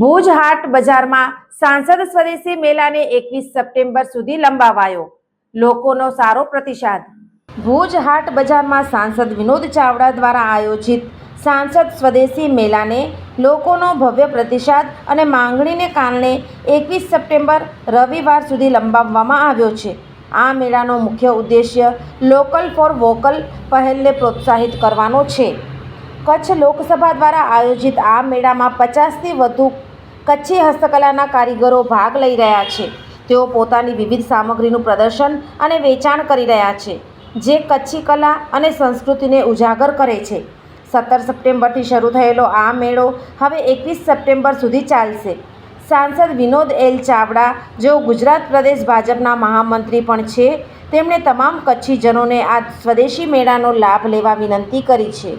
ભુજ હાટ બજારમાં સાંસદ સ્વદેશી મેળાને એકવીસ સપ્ટેમ્બર સુધી લંબાવાયો. લોકોનો સારો પ્રતિસાદ. ભુજ હાટ બજારમાં સાંસદ વિનોદ ચાવડા દ્વારા આયોજિત સાંસદ સ્વદેશી મેળાને લોકોનો ભવ્ય પ્રતિસાદ અને માંગણીને કારણે એકવીસ સપ્ટેમ્બર રવિવાર સુધી લંબાવવામાં આવ્યો છે. આ મેળાનો મુખ્ય ઉદ્દેશ્ય લોકલ ફોર વોકલ પહેલને પ્રોત્સાહિત કરવાનો છે. કચ્છ લોકસભા દ્વારા આયોજિત આ મેળામાં પચાસથી વધુ કચ્છી હસ્તકલાના કારીગરો ભાગ લઈ રહ્યા છે. તેઓ પોતાની વિવિધ સામગ્રીનું પ્રદર્શન અને વેચાણ કરી રહ્યા છે, જે કચ્છી કલા અને સંસ્કૃતિને ઉજાગર કરે છે. સત્તર સપ્ટેમ્બરથી શરૂ થયેલો આ મેળો હવે એકવીસ સપ્ટેમ્બર સુધી ચાલશે. સાંસદ વિનોદ એલ ચાવડા, જેઓ ગુજરાત પ્રદેશ ભાજપના મહામંત્રી પણ છે, તેમણે તમામ કચ્છીજનોને આ સ્વદેશી મેળાનો લાભ લેવા વિનંતી કરી છે.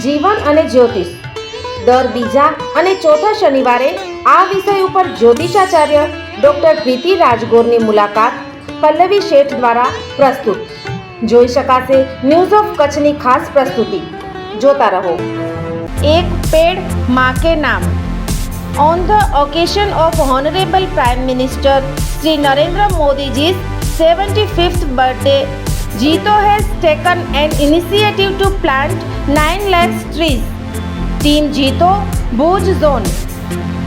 જીવન અને જ્યોતિષ. દર બીજા અને ચોથા શનિવારે આ વિષય ઉપર જ્યોતિષાચાર્ય ડૉક્ટર પ્રીતિ રાજગોરની મુલાકાત પલ્લવી શેઠ દ્વારા પ્રસ્તુત. જોઈ શકાશે ન્યૂઝ ઓફ કચ્છની ખાસ પ્રસ્તુતિ. જોતા રહો. એક પેડમાં કે નામ. On the occasion of Honorable Prime Minister Sri Narendra Modi's 75th birthday, Jito has taken an initiative to plant 9 lakhs trees. Team Jito, Bhuj Zone.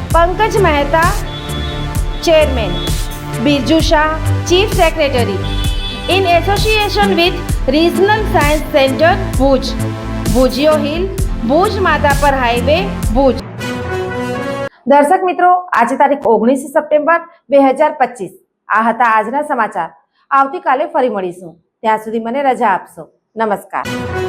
Pankaj Mehta, Chairman. Birju Shah, Chief Secretary. In association with Regional Science Center, Bhuj. Bhujio Hill, Bhuj Madapar Highway, Bhuj. દર્શક મિત્રો આજે તારીખ ઓગણીસ September બે હજાર પચીસ આ હતા આજના સમાચાર આવતીકાલે ફરી મળીશું ત્યાં સુધી મને રજા આપશો નમસ્કાર